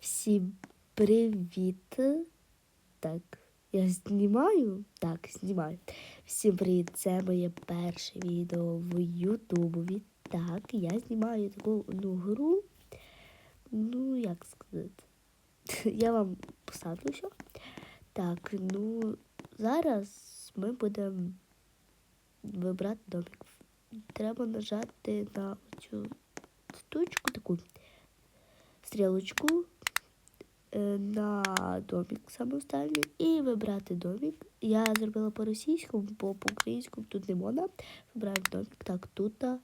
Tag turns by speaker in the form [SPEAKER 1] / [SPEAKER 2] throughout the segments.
[SPEAKER 1] Всім привіт. Так, я знімаю? Так, знімаю. Всім привіт! Це моє перше відео в Ютубові. Так, я знімаю таку одну гру. Ну, як сказати? Я вам поставлю все. Так, ну зараз ми будемо вибрати домик. Треба нажати на цю штучку таку стрілочку на домик саме і вибрати домик. Я зробила по-російському, бо по-українському тут не можна. Вибираємо домик. Так, тут. Так,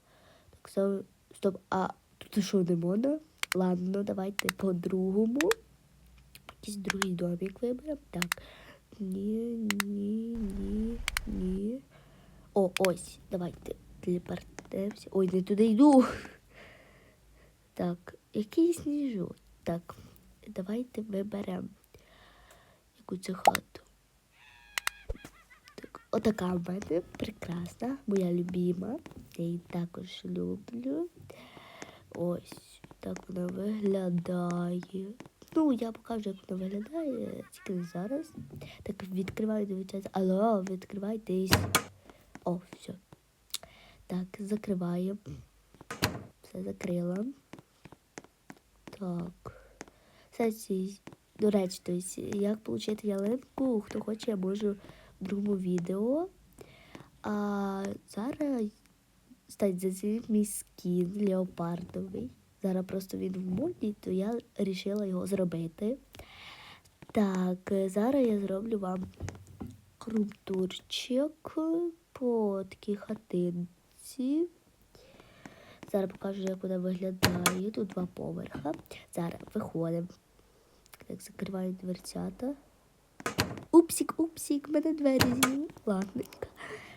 [SPEAKER 1] само- стоп, а тут що не можна? Ладно, давайте по-другому. Якийсь другий домик виберемо. Так. Ні, ні, ні, ні. О, ось, давайте телепортуємося. Ой, не туди йду. Так, який сніжок? Так, давайте виберемо яку цю хату. Так, отака в мене прекрасна, моя любима. Я її також люблю. Ось так вона виглядає. Ну, я покажу, як вона виглядає, тільки зараз. Так, відкриваю, дивіться. Алло, відкривайтесь. О, все. Так, закриваємо. Все закрила. Так. Кстати, до речі, то есть, як отримати ялинку, хто хоче, я можу в другому відео. А зараз стать зацініть мій скін леопардовий. Зараз просто він в моді, то я вирішила його зробити. Так, зараз я зроблю вам крутурчик по такій хатинці. Зараз покажу, як вона виглядає. Тут два поверха. Зараз виходимо. Так, закриваю дверцята. Упсік, упсік, мене двері з'їли. Ладненько.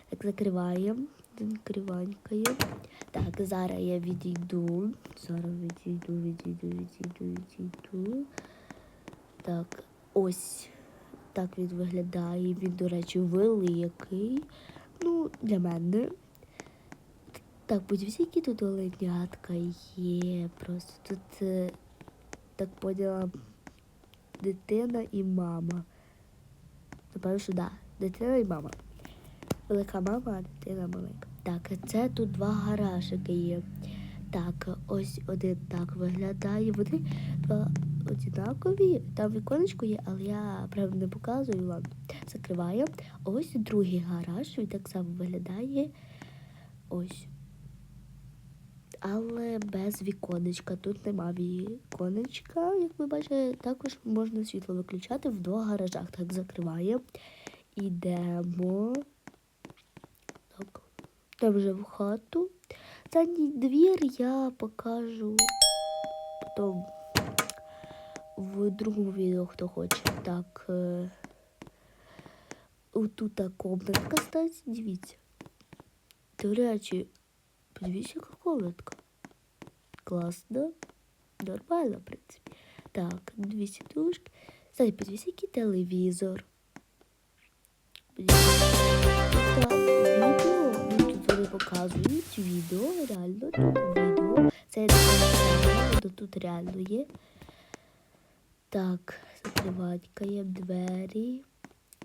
[SPEAKER 1] Так, закриваємо. Закриванькаємо. Так, зараз я відійду. Зараз відійду, відійду, відійду, відійду. Так, ось так він виглядає. Він, до речі, великий. Ну, для мене. Так, подивіться, які тут оленятка є. Просто тут, е, так поняла, дитина і мама. Напевно, що да, дитина і мама. Велика мама, а дитина маленька. Так, це тут два гаражики є. Так, ось один так виглядає. Вони два однакові. Там віконечко є, але я правда не показую. Ладно, закриваю. Ось другий гараж, він так само виглядає. Ось. Але без віконечка. Тут нема віконечка, як ви бачите, також можна світло виключати в двох гаражах. Так, закриває. Ідемо. Так. Там вже в хату. Задній двір я покажу потім в другому відео, хто хоче. Так. Е... Тут комнатка, кстати, дивіться. До речі, подивіться, яка комнатка. Класно. Нормально, в принципі. Так, дві сідушки. Кстати, подивіться, який телевізор. Так, тут вони показують відео, реально тут відео. Це я тут реально є. Так, закриватька двері.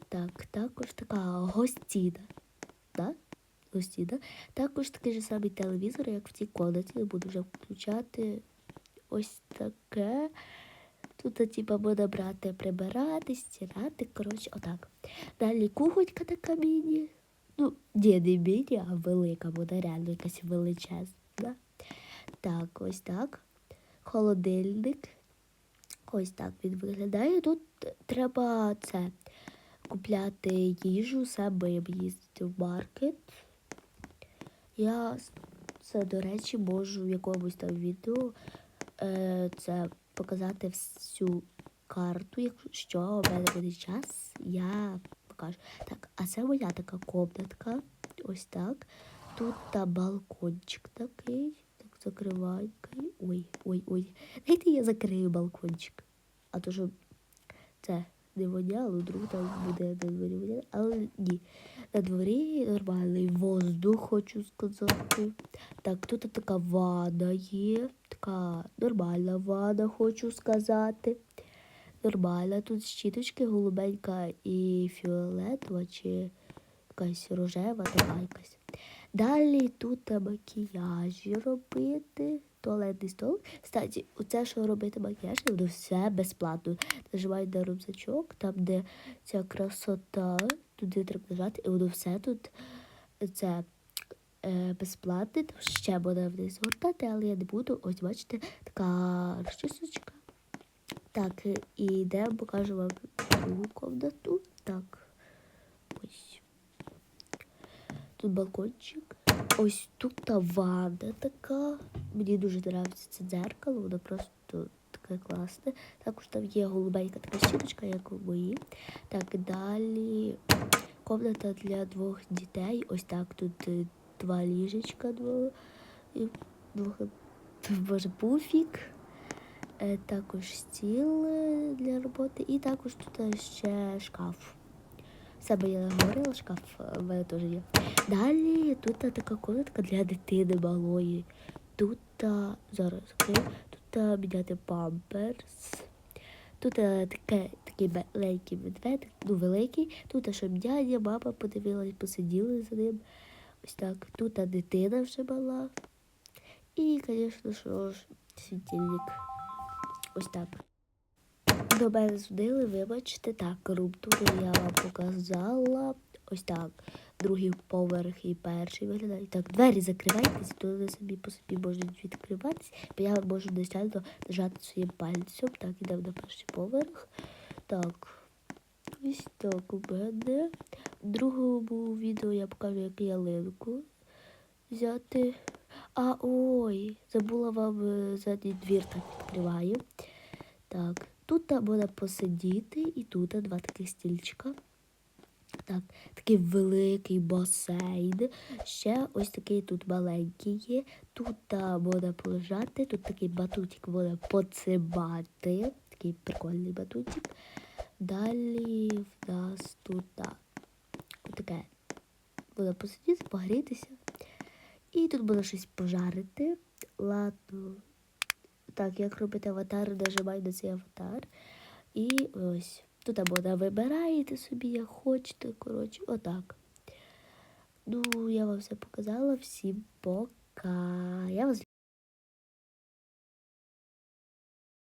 [SPEAKER 1] Так, також така гостіна. Да? Гостіна. Також такий же самий телевізор, як в цій комнаті. Я буду вже включати ось таке. Тут, типа, буде брати, прибирати, стирати. Коротше, отак. Далі кухонька така міні. Ну, ні, не міні, а велика, буде реально якась величезна. Так, ось так. Холодильник. Ось так він виглядає. Тут треба це купляти їжу, самим їздити в маркет. Я це, до речі, можу в якомусь там відео е, це показати всю карту. Якщо в мене буде час, я покажу. Так, а це моя така комнатка. Ось так. Тут та балкончик такий. Так, закривайка. Ой, ой, ой. Дайте я закрию балкончик. А то що це не воняло, друг там буде дворі воняти. Але ні. На дворі нормальний воздух, хочу сказати. Так, тут така ванна є. Така нормальна ванна, хочу сказати. Нормальна. Тут щіточки голубенька і фіолетова, чи якась рожева, така якась. Далі тут макіяжі робити. Туалетний стол. Кстати, оце, що робити макіяж, воно все безплатно. Нажимаю на рюкзачок, там, де ця красота, туди треба нажати, і воно все тут це е, безплатне. Там ще буде вниз гортати, але я не буду. Ось бачите, така розчісочка. Так, е, і йдемо, покажу вам другу комнату. Так. Ось. Тут балкончик. Ось тут та ванна така. Мені дуже подобається це дзеркало, воно просто таке класне. Також там є голубенька така щіточка, як у моїй. Так, далі комната для двох дітей. Ось так тут е, два ліжечка, два, двох, боже, пуфік. Е, Також стіл е, для роботи, і також тут ще шкаф. Себе я говорила, шкаф в мене теж є. Далі тут така комнатка для дитини малої. Тут зараз тут міняти памперс. Тут таке, такий маленький медведик, ну великий. Тут, а, щоб дядя, мама подивилась, посиділи за ним. Ось так. Тут дитина вже мала. І, звісно, що ж, світильник. Ось так. До мене судили, вибачте, так, румтури я вам показала. Ось так. Другий поверх і перший виглядає. Так, двері закривайтеся, то вони самі по собі можуть відкриватися, бо я можу десятно нажати своїм пальцем. Так, ідемо на перший поверх. Так. Ось так у мене. В другому відео я покажу, як ялинку взяти. А ой, забула вам е, задній двір так відкриваю. Так, тут можна посидіти, і тут два таких стільчика. Так, такий великий басейн. Ще ось такий тут маленький є. Тут а, можна полежати, тут такий батутик можна поцибати. Такий прикольний батутик. Далі в нас тут а, таке. Можна посидіти, погрітися. І тут можна щось пожарити. Ладно. Так, як робити аватар, нажимаю на цей аватар. І ось. Тут або вибираєте собі, як хочете. Коротше, отак. Ну, я вам все показала. Всім пока. Я вас